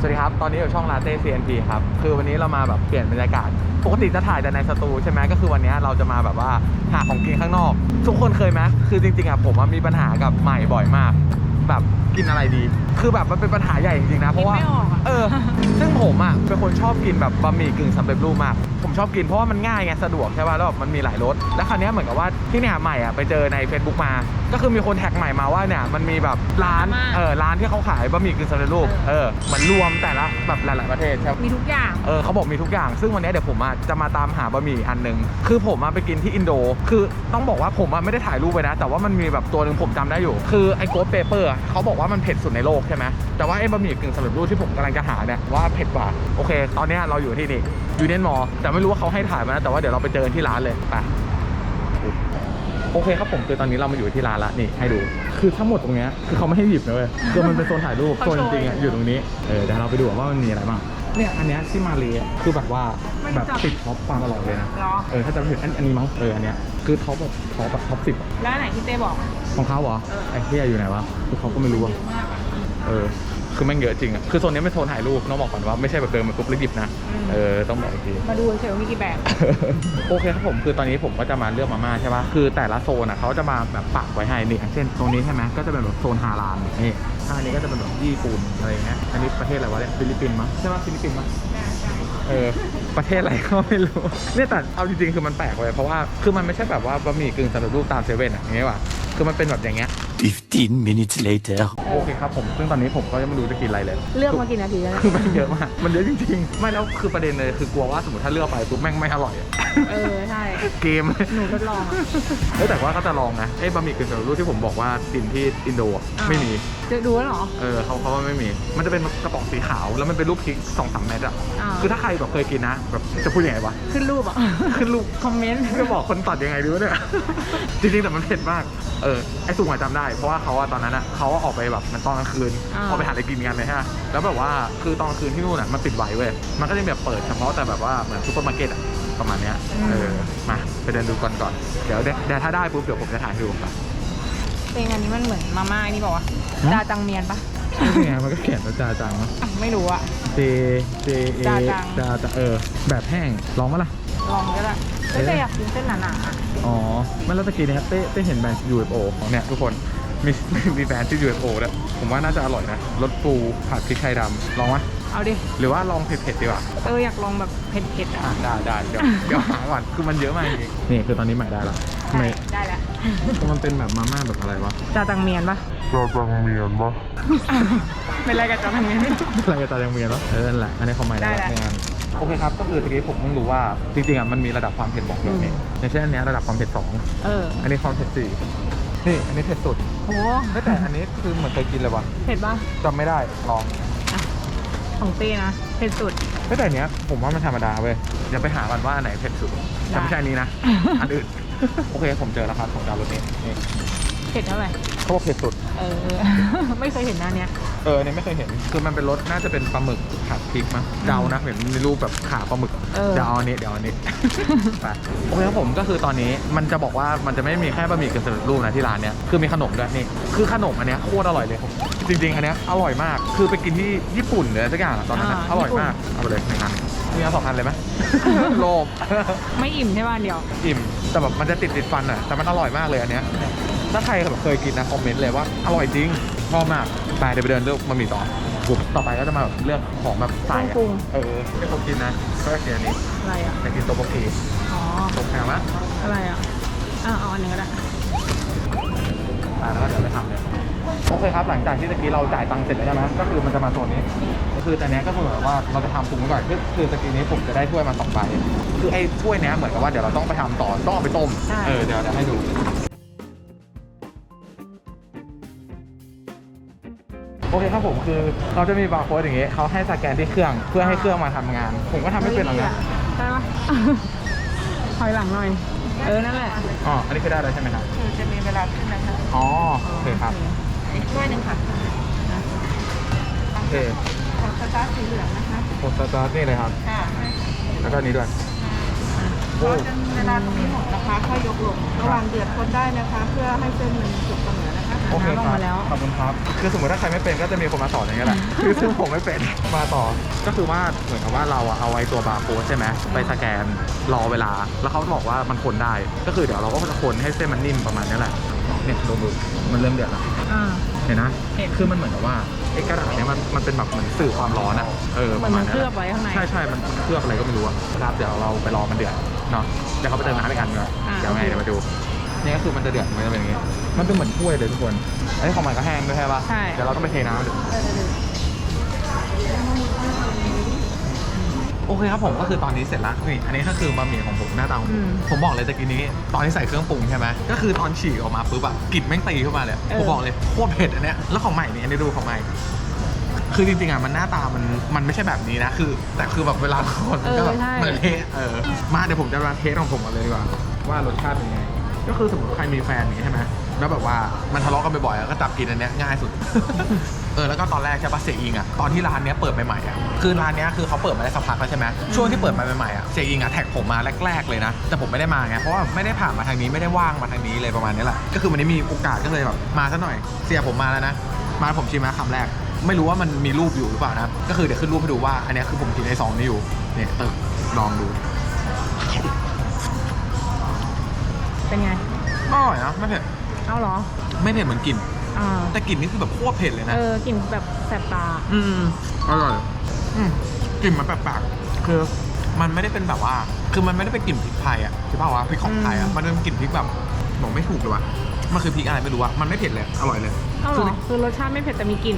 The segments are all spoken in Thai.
สวัสดีครับ ตอนนี้อยู่ช่องลาเต้ CNP ครับ คือวันนี้เรามาแบบเปลี่ยนบรรยากาศ ปกติจะถ่ายแต่ในสตูใช่ไหมก็คือวันนี้เราจะมาแบบว่าหาของกินข้างนอก ทุกคนเคยไหมคือจริงๆอะผมอะมีปัญหากับใหม่บ่อยมาก แบบกินอะไรดี คือแบบมันเป็นปัญหาใหญ่จริงๆนะ เพราะว่าคิดไม่ออกอะเออ ซึ่งผมอะเป็นคนชอบกินแบบบะหมี่กึ่งสำเร็จรูปมากผมชอบกินเพราะว่ามันง่ายไงสะดวกใช่ป่ะแล้วแบบมันมีหลายรสแล้วคราวเนี้ยเหมือนกับว่าที่เนี่ยใหม่อะไปเจอใน Facebook มา ก็คือมีคนแท็กใหม่มาว่าเนี่ยมันมีแบบร้านมาม่าเออร้านที่เขาขายบะหมี่กึ่งสำเร็จรูปเออเหมันรวมแต่ละแบบหลายๆประเทศใช่ปะมีทุกอย่างเออเขาบอกมีทุกอย่าง ซึ่งวันนี้เดี๋ยวผมอะจะมาตามหาบะหมี่อันหนึ่งคือผมมาไปกินที่อินโด คือต้องบอกว่าผมอะไม่ได้ถ่ายรูปไปนะ แต่ว่ามันมีแบบตัวหนึ่งผมจำได้อยู่ คือไอ้โกดเปเปอร์เขาบอกว่ามันเผ็ดสุดในโลกใช่ไหมแต่ว่าไอ้บะหมี่กึ่งสำเร็จรูปที่ผมกำลังจะหาเนี่ยว่าเผ็ดกว่าโอเค ตอนเนี้ยเราอยู่ที่นี่ยูเนียนมอลแต่ไม่รู้ว่าเขาให้ถ่ายมานะแต่ว่าเดี๋ยวเราไปเจอกันที่ร้านเลยไปโอเคครับผมคือตอนนี้เรามาอยู่ที่ร้านละนี่ให้ดู คือทั้งหมดตรงเนี้ยคือเขาไม่ให้หยิบนะเว้ยคือมันเป็นโซนถ่ายรูปเขาโซนโชจว์ริงๆอะอยู่ตรงนี้เออเดี๋ยวเราไปดูว่ามันมีอะไรบ้างเนี่ยอันเนี้ยที่มาเลยอะคือแบบว่ามันแบบจับติดท็อปความอร่อยเลยนะเหรอเออถ้าจะไม่ผิดอันอันนี้มั้งเอออันเนี้ยคือท็อปแบบท็อปแบบท็อปสิบแล้วอันไหนที่เต้บอกของเขาเหรอเออไอ้เฮียอยู่ไหนวะคือเขาก็ไม่รู้อะเยอะมากอะเออ คือแม่งเยอะจริงอะคือโซนนี้เป็นโซนถ่ายรูปต้องบอกก่อนว่าไม่ใช่แบบเดินมาปุ๊บแล้วหยิบนะอืม เออต้องบอกอีกที มาดูเฉยๆว่ามีกี่แบบ โอเคครับผมคือตอนนี้ผมก็จะมาเลือกมาม่าใช่ปะคือแต่ละโซนอะเขาจะมาแบบปักไว้ให้นี่อย่างเช่นโซนนี้ใช่ไหมก็จะเป็นแบบโซนฮาลาลนี่ถ้าอันนี้ก็จะเป็นแบบญี่ปุ่นอะไรอย่างเงี้ยอันนี้ประเทศอะไรวะเนี่ยฟิลิปปินส์มั้งใช่ปะฟิลิปปินส์มั้ง เออประเทศอะไรก็ไม่รู้ เนี่ยแต่เอาจริงๆคือมันแปลกเลยเพราะว่าคือมันไม่ใช่แบบว่าบะหมี่กึ่งสำเร็จรูปตามเซเว่นอะอย่างเงี้ยว่ะคือมันเป็นแบบอย่างเงี้ย 15 minutes later. โอเคครับผม ซึ่งตอนนี้ผมก็ยังไม่รู้จะกินอะไรเลย เลือกมากี่นาทีแล้วคือมันเยอะมาก มันเยอะจริงๆ ไม่แล้วคือประเด็นเลยคือกลัวว่าสมมติถ้าเลือกไปปุ๊บแม่งไม่อร่อยอะเออ ใช่ เกมหนูทดลองอะเอ้ยแต่ว่าก็จะลองนะไอ้บะหมี่กึ่งสำเร็จรูปที่ผมบอกว่ากินที่อินโดอะอ่าไม่มี จะดูแล้วเหรอ เออเขาเขาว่าไม่มี มันจะเป็นกระป๋องสีขาว แล้วมันเป็นรูปพริกสองสามเม็ดอะอ่า คือถ้าใครแบบเคยกินนะแบบจะพูดยังไงวะ ขึ้นรูปอะ ขึ้นรูป คอมเมนต์ จะบอกคนตัดยังไงดีวะเนี่ย จริงๆแต่มันเผ็ดมาก เออไอ้สุงอะจำได้เพราะว่าเขาอะตอนนั้นอะเขาออกไปแบบมันตอนกลางคืนอ่า ออกไปหาอะไรกินกันเลยฮะแล้วแบบว่าคือตอนกลางคืนที่นู่นอะมันปิดไว้เว้ยมันก็จะแบบเปิดเฉพาะแต่แบบว่าเหมือนซูเปอร์มาร์เก็ตอะประมาณเนี้ยเออมาไปเดินดูก่อนก่อนเดี๋ยวเดี๋ยวถ้าได้ปุ๊บเดี๋ยวผมจะถ่ายให้ดูครับ เพลงอันนี้มันเหมือนมาม่านี่บอกว่าฮะจาจังเมียนปะนี่ไงมันก็เขียนว่าจาจังนะอะไม่รู้อะ J J A จาจัง จาจังเออแบบแห้งลองมาล่ะ ลองก็ได้ไม่ใช่อยากกินเส้นหนาๆอะอ๋อไม่แล้วตะกี้เนี่ยเต้เต้เห็นแบรนด์ UFO ของเนี่ยทุกคน มีมีแบรนด์ชื่อ UFO ด้วยผมว่าน่าจะอร่อยนะรสปูผัดพริกไทยดำลองไหมเอาดิ หรือว่าลองเผ็ดๆดีกว่า เอออยากลองแบบเผ็ดๆอะ อะได้ได้เดี๋ยวเดี๋ยวหาก่อนคือมันเยอะมากจริงๆนี่คือตอนนี้ใหม่ได้แล้วได้ไม่ ได้แล้วมันเป็นแบบมาม่าแบบอะไรวะจาจังเมียนปะเราจังเมียนปะเป็นอะไรกับจาจังเมียน อะไรกันตายังมีแล้วเออนั่นแหละอันนี้เขาใหม่ได้ได้แล้วแล้วในงานโอเคครับก็คือตะกี้ผมเพิ่งรู้ว่าจริงๆอะมันมีระดับความเผ็ดบอกอยู่นี่อย่างเช่นอันเนี้ยระดับความเผ็ดสองเออ อันนี้ความเผ็ดสี่ นี่อันนี้เผ็ดสุดโหเฮ้ยแต่อันนี้คือเหมือนเคยกินเลยวะเผ็ดปะจำไม่ได้ลองของเต้นะเผ็ดสุดเฮ้ยแต่อันเนี้ยผมว่ามันธรรมดาเว้ยเดี๋ยวไปหากันว่าอันไหนเผ็ดสุดแต่ไม่ใช่อันนี้นะ อันอื่น โอเคผมเจอแล้วครับของดาวรถนี้นี่ เผ็ดเท่าไหร่เขาบอกเผ็ดสุด เออ ไม่เคยเห็นหน้าเนี้ย เออเนี่ยไม่เคยเห็น คือมันเป็นรสน่าจะเป็นปลาหมึกผัดพริกมั้งเดานะเห็นในรูปแบบขาปลาหมึกเออ เดี๋ยวเอาอันนี้เดี๋ยวเอาอันนี้ ไปโอเคครับผมก็คือตอนนี้มันจะบอกว่ามันจะไม่มีแค่บะหมี่กึ่งสำเร็จรูปนะที่ร้านเนี้ยคือมีขนมด้วยนี่คือขนมอันเนี้ยโคตรอร่อยเลยผมจริงๆอันเนี้ยอร่อยมาก คือไปกินที่ญี่ปุ่นเลยสักอย่างอะตอนนั้นอะอร่อยมากเอาไปเลยหนึ่งอันมีเอาสองอันเลยไหม โลภ ไม่อิ่มใช่ป่ะอันเดียว อิ่มแต่แบบมันจะติดติดฟันอะแต่มันอร่อยมากเลยอันเนี้ย ถ้าใครแบบเคยกินนะคอมเมนต์เลยว่าอร่อยจริงชอบมากไปเดี๋ยวไปเดินเลือกมามีต่อปุ๊บต่อไปก็จะมาแบบเลือกของแบบใส่อะปรุง เออที่ผมกินนะก็จะกินอันนี้อะไรอะ จะกินโตโบกีอ๋อตกแพงมะอะไรอะอะเอาอันหนึงก็ได้ อ่าแล้วก็เดี๋ยวไปทำเลยโอเคครับหลังจากที่ตะกี้เราจ่ายตังค์เสร็จแล้วใช่ไหมก็คือมันจะมาโซนนี้ก็คือแต่เนี้ยก็คือเหมือนว่าเราจะทำปรุงไว้ก่อนคือคือตะกี้นี้ผมจะได้ถ้วยมาสองใบคือไอ้ถ้วยเนี้ยเหมือนกับว่าเดี๋ยวเราต้องไปทำต่อต้องเอาไปต้มใช่ เออเดี๋ยวเดี๋ยวให้ดู โอเคครับผมคือเขาจะมีบาร์โค้ดอย่างงี้เขาให้สแกนที่เครื่องเพื่อให้เครื่องมาทำงาน ผมก็ทำไม่เป็นหรอกนะได้ปะ ถอยหลังหน่อย เออ นั่นแหละ อ๋ออันนี้คือได้แล้วใช่ไหมครับคือจะมีเวลาขึ้นนะคะอ๋อโอเคครับอีกถ้วยหนึ่งค่ะโอเคของสตาร์ทสีเหลืองนะคะผมสตาร์ทนี่เลยครับ ค่ะแล้วก็อันนี้ด้วยพอจนเวลาตรงนี้หมดนะคะค่อยยกลงระหว่างเดือดคนได้นะคะ เพื่อให้เส้นมันสุกเสมอนะคะ โอเคน้ำลงครับมาแล้ว ขอบคุณครับ คือสมมติถ้าใครไม่เป็นก็จะมีคนมาสอนอย่างเงี้ยแหละคือซึ่งผมไม่เป็นมาต่อ ก็คือว่าเหมือนกับว่าเราอะเอาไอ้ตัวบาร์โค้ดใช่ไหมไปสแกนรอเวลา แล้วเขาบอกว่ามันคนได้ ก็คือเดี๋ยวเราก็จะคนให้เส้นมันนิ่มประมาณนี้แหละเนี่ยดูดูมันเริ่มเดือดแล้วอ่า เห็นนะ เห็นคือมันเหมือนกับว่าไอ้กระดาษเนี้ยมันมันเป็นแบบเหมือนสื่อความร้อนอะเออเหปมือนระมามัณนนั้นเคลือบไว้ข้างในใช่ใช่มันเคลือบอะไรก็ไม่รู้อะครับเดี๋ยวเราไปรอมันเดือดเนาะเดี๋ยวเขาไปเติมน้ำอีกอันนึงอะอ่า เดี๋ยวไงโอเคเดี๋ยวมาดู นี่ก็คือมันจะเดือดมันจะเป็นอย่างงี้มันเป็นเหมือนถ้วยเลยทุกคนไอ้ของมันก็แห้งด้วยใช่ปะใช่ เดี๋ยวเราต้องไปเทน้ำดูโอเคครับผมก็คือตอนนี้เสร็จแล้วนี่อันนี้ก็คือบะหมี่ของผมหน้าตาของผมผมบอกเลยตะกี้นี้ ตอนที่ใส่เครื่องปรุงใช่ไหมก็คือตอนฉีกออกมาปุ๊บอะกลิ่นแม่งตีขึ้นมาเลยผมบอกเลยโคตรเผ็ดอันเนี้ยแล้วของใหม่นี่อันนี้ดูของใหม่ คือจริงๆอะมันหน้าตามันมันไม่ใช่แบบนี้นะคือ แต่คือแบบเวลาคนมันก็แบบเหมือนเละเออมาเดี๋ยวผมจะมาเทสของผมกันเลยดีกว่าว่ารสชาติเป็นยังไง ก็คือสมมติใครมีแฟนอย่างนี้ใช่ไหมแล้วแบบว่ามันทะเลาะกันบ่อยๆอะก็จับกินอันเนี้ยง่ายสุด เออแล้วก็ตอนแรกใช่ปะเสียอิงอะตอนที่ร้านเนี้ยเปิดใหม่ๆอะคือร้านเนี้ยคือเขาเปิดมาได้สักพักแล้วใช่ไหมช่วงที่เปิดมาใหม่ๆอะเสียอิงอะแท็กผมมาแรก ๆเลยนะ แต่ผมไม่ได้มาไงเพราะว่าไม่ได้ผ่านมาทางนี้ไม่ได้ว่างมาทางนี้เลยประมาณนี้แหละก็คือวันนี้มีโอกาสก็เลยแบบมาซะหน่อยเสียผมมาแล้วนะมาผมชิมนะคำแรก ไม่รู้ว่ามันมีรูปอยู่หรือเปล่านะก็คือเดี๋ยวขึ้นรูปให้ดูว่าอันเนี้ยคือผมกินในซองนี้อยู่เนี่ยเออลองดู เป็นไง อร่อยนะไม่เผ็ดเอาเหรอไม่เผ็ดเหมือนกลิ่นอ่าแต่กลิ่นนี่คือแบบโคตรเผ็ดเลยนะ เออกลิ่นแบบแสบตา อืมอร่อยอืมกลิ่นมันแปลกๆคือมันไม่ได้เป็นแบบว่า คือมันไม่ได้เป็นกลิ่นพริกไทยอะใช่ป่าววะพริกของไทยอะอืมมันเป็นกลิ่นพริกแบบบอกไม่ถูกเลยวะมันคือพริกอะไรไม่รู้อะมันไม่เผ็ดเลย อร่อยเลย เอาเหรคืออคือรสชาติไม่เผ็ดแต่มีกลิ่น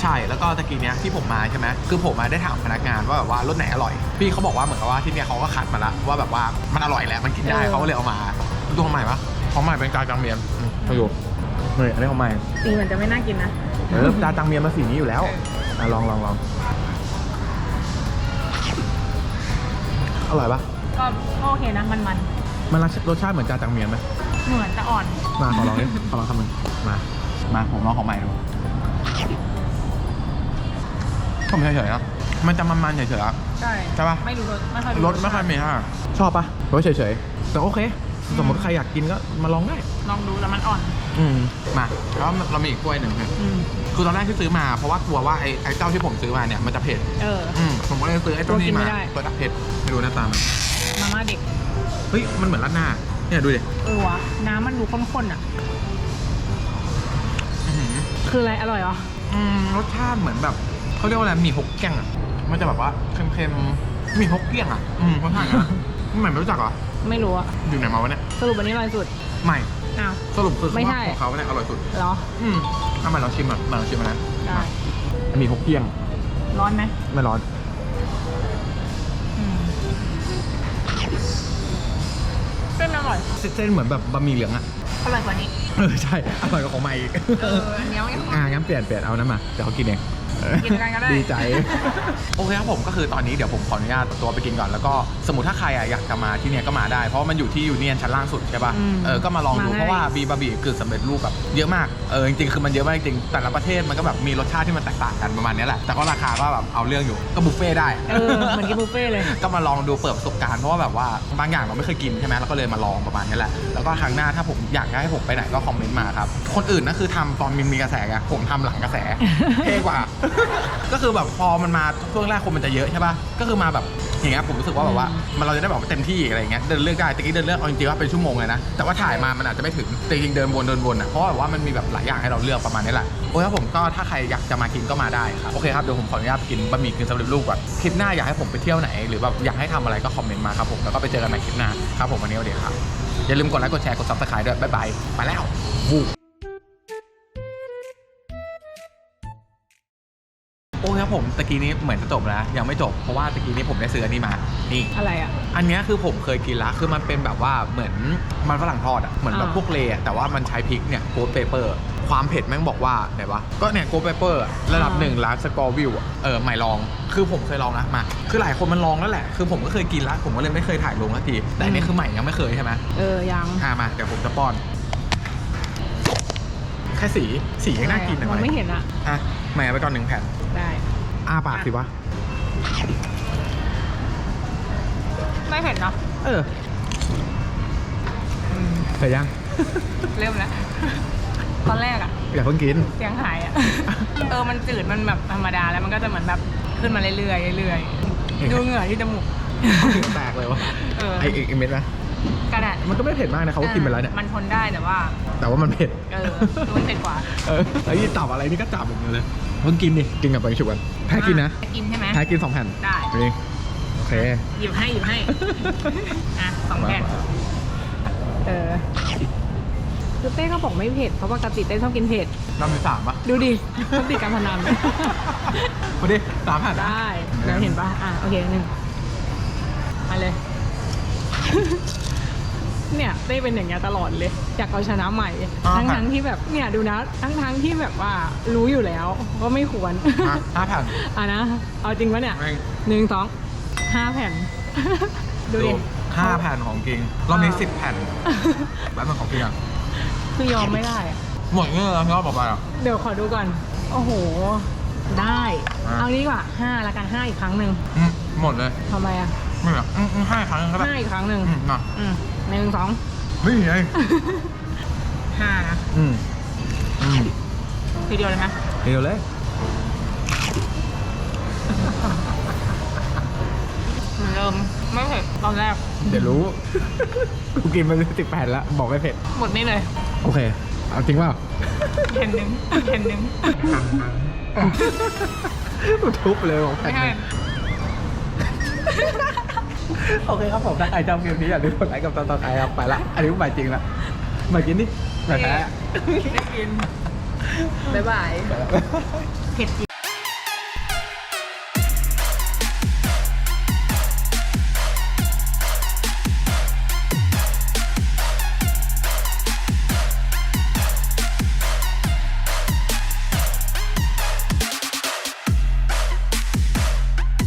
ใช่ แล้วก็ตะกี้เนี้ยที่ผมมาใช่ไหมคือผมมาได้ถามพนักงานว่าแบบว่ารสไหนอร่อย พี่เขาบอกว่าเหมือนกับว่าที่เนี้ยเขาก็คัดมาละว่าแบบว่ามันอร่อยแหละมันกินได้เออ เขาก็เลยเอามา ดูของใหม่ปะของใหม่เป็นจาจังเมียนอืมประโยชน์นี่อันนี้ของใหม่สีเหมือนจะไม่น่ากินนะเออจาจังเมียนมาสีนี้อยู่แล้วอะลองลองลองอร่อยปะก็ก็โอเคนะมันมันมันรสชาติเหมือนจาจังเมียนไหมๆเหมือนจะอ่อนมาขอลองดิขอลองคำหนึ่งมามาผมลองของใหม่ดูผมเฉยๆนะมันจะมันๆเฉยๆอะใช่ใช่ปะไม่รู้รสไม่ค่อยรสไม่ค่อยมีค่ะชอบปะรสเฉยๆแต่โอเค สมมติใครอยากกินก็มาลองได้ ลองดูแล้วมันอ่อน อืมมาแล้วเรามีอีกถ้วยหนึ่งครับอืมคือตอนแรกที่ซื้อมาเพราะว่ากลัวว่าไอ้ไอ้เจ้าที่ผมซื้อมาเนี่ยมันจะเผ็ดเออ อืมผมก็เลยซื้อไอ้ตัวนี้กลัวกินมาไม่ได้เปิดอัพเผ็ดไม่รู้หน้าตามันมาม่าเด็ก เฮ้ยมันเหมือนราดหน้าเนี่ยดูดิเออวะน้ำมันดูข้นๆอะ อื้อหือคืออะไรอร่อยเหรอ อืมรสชาติเหมือนแบบเขาเรียกว่าอะไรหมี่ฮกเกี้ยงอะมันจะแบบว่าเค็มๆหมี่ฮกเกี้ยงอะอืมรสชาติอย่างนั้นอะใหม่ไม่รู้จักเหรอ ไม่รู้อะอยู่ไหนมาวะเนี่ย สรุปอันนี้อร่อยสุดใหม่ อ้าว สรุปคือไม่ใช่ ของเขาเนี่ยอร่อยสุด เหรอ อืมเอามาลองชิมอะมาลองชิมอันนั้นได้หมี่ฮกเกี้ยง ร้อนไหมไม่ร้อน อืมเส้นอร่อย เส้นเหมือนแบบบะหมี่เหลืองอะ อร่อยกว่านี้ เออใช่ อร่อยกว่าของใหม่อีก เอออันนี้ไม่อ่างั้นเปลี่ยนเปลี่ยนเอานั้นมา เดี๋ยวเขากินเอง กินด้วยกันก็ได้ ดีใจ โอเคครับผมก็คือตอนนี้เดี๋ยวผมขออนุญาตตัวไปกินก่อนแล้วก็สมมติถ้าใครอะอยากจะมาที่เนี่ยก็มาได้ เพราะว่ามันอยู่ที่ยูเนียนชั้นล่างสุดใช่ป่ะอืมเออก็มาลองดูมาง่าย เพราะว่าบีบาบีคือสำเร็จรูปแบบเยอะมากเออจริงๆคือมันเยอะมากจริงๆแต่ละประเทศมันก็แบบมีรสชาติที่มันแตกต่างกันประมาณนี้แหละแต่ก็ราคาก็แบบเอาเรื่องอยู่ก็บุฟเฟ่ต์ได้ เออเหมือนกินบุฟเฟ่ต์เลย ก็มาลองดูเปิดประสบการณ์เพราะว่าแบบว่าบางอย่างเราไม่เคยกินใช่ไหมเราก็เลยมาลองประมาณนี้แหละแล้วก็ครั้งหน้าถ้าผมอยากให้ผมไปไหนก็คอมเมนต์มาครับ คนอื่นนะคือทำตอนมีมีกระแสไงผมทำหลังกระแส เท่กว่าก็คือแบบพอมันมาช่วงแรกคนมันจะเยอะใช่ป่ะ ก็คือมาแบบอย่างเงี้ยผมรู้สึกว่าแบบว่ามันเราจะได้แบบเต็มที่อะไรอย่างเงี้ยเดินเลือกได้ตะกี้เดินเลือกเอาจริงๆว่าเป็นชั่วโมงเลยนะแต่ว่าถ่ายมามันอาจจะไม่ถึงแต่จริงๆเดินวนเดินวนอะเพราะแบบว่ามันมีแบบหลายอย่างให้เราเลือกประมาณนี้แหละโอเคครับผมก็ถ้าใครอยากจะมากินก็มาได้ครับโอเคครับเดี๋ยวผมขออนุญาตกินบะหมี่กึ่งสำเร็จรูปก่อนคลิปหน้าอยากให้ผมไปเที่ยวไหนหรือแบบอยากให้ทำอะไรก็คอมเมนต์มาครับผมแล้วก็ไปเจอกันใหม่คลิปหน้าครับผมวันนี้เอาเดี๋ยวครับอย่าลืมกดไลค์กดแชร์กดซับสไครต์ด้วยบ๊ายบายไปแล้ว โอ้ยครับผมตะกี้นี้เหมือนจะจบแล้ว ยังไม่จบเพราะว่าตะกี้นี้ผมได้ซื้ออันนี้มานี่อะไรอะ อันเนี้ยคือผมเคยกินแล้วคือมันเป็นแบบว่าเหมือนมันฝรั่งทอดอะเหมือนแบบอ่า พวกเลอะแต่ว่ามันใช้พริกเนี่ยโกดเปเปอร์ ความเผ็ดแม่งบอกว่าไหนวะก็เนี่ยโกดเปเปอร์ระดับหนึ่งร้านสกอร์วิวเออใหม่ลอง คือผมเคยลองนะมา คือหลายคนมันลองแล้วแหละ คือผมก็เคยกินแล้วผมก็เลยไม่เคยถ่ายลงสักทีแต่อันนี้คือใหม่ยังไม่เคยใช่ไหม เออยังอ่ามาเดี๋ยวผมจะป้อน แค่สีสียังน่ากินหน่อยมองไม่เห็นอะอะใหม่เอาไปก่อนหนึ่งแผ่น ได้อ้าปากสิวะ ไม่เผ็ดเนาะเออเสร็จยัง เริ่มแล้ว ตอนแรกอะอย่าเพิ่งกิน เสียงหายอะเออมันจืดมันแบบธรรมดาแล้วมันก็จะเหมือนแบบขึ้นมาเรื่อยๆเรื่อยๆดูเหงื่อที่จมูก แตกเลยวะเออ ไออีกอีกเม็ดนะ กระดาษมันก็ไม่เผ็ดมากนะเขาก็กินไปแล้วเนี่ย มันทนได้แต่ว่า แต่ว่ามันเผ็ด เออคือมันเผ็ดกว่า เออไอ้นี่จับอะไรนี่ก็จับอย่างเงี้ยเลยเพิ่งกินดิ กินกับไปฉุกกันแพ้กินนะแพ้กินใช่ไหมแพ้กินสองแผ่น ได้นี่โอเค หยิบให้หยิบให้ อะสองแผ่น เออคือเต้ก็บอกไม่เผ็ดเพราะปกติเต้ชอบกินเผ็ดน้ำมีสามปะดูดิชอบติดการพนันมาดิสามแผ่นนะได้เดี๋ยวเห็นปะอะโอเคหนึ่งมาเลย เนี่ยเต้เป็นอย่างเงี้ยตลอดเลยอยากเอาชนะใหม่ทั้งทั้งๆที่แบบเนี่ยดูนะ ทั้งทั้งๆที่แบบว่ารู้อยู่แล้วว่าไม่ควรอะห้าแผ่น อะนะ เอาจริงปะเนี่ยแม่งหนึ่งสองห้าแผ่น ดูดิ ห้าแผ่นของจริงรอบนี้สิบแผ่นแล้วมันของจริงอะคือยอมไม่ได้อะหมดเงี้ยแล้วพี่ว่าบอกไปอะ เดี๋ยวขอดูก่อน โอ้โห ได้ อะ เอานี้ดีกว่าห้าละกันห้าอีกครั้งหนึ่งอืมหมดเลยทำไมอะไม่เหรออืมอืมห้าครั้งก็ได้ห้าอีกครั้งหนึ่งอืมมาอืม หนึ่งสองเฮ้ยไงห้านะอืมอืมทีเดียวเลยไหมเดี๋ยวเลยเหมือนเดิมไม่เผ็ดตอนแรก เดี๋ยวรู้ กูกินมาสิบแผ่นแล้วบอกไม่เผ็ด หมดนี่เลยโอเค เอาจริงเปล่าเห็นหนึ่งเห็นหนึ่งทุบเลยบอกแผ่ไม่นใช่หนึ่ง โอเคครับผมถ้าใครชอบคลิปนี้อย่าลืมกดไลค์กับตอนต่อไปครับไปละอันนี้ผมไปจริงละมากินดิมาแท้ได้กิน บ๊ายบาย เผ็ดจริง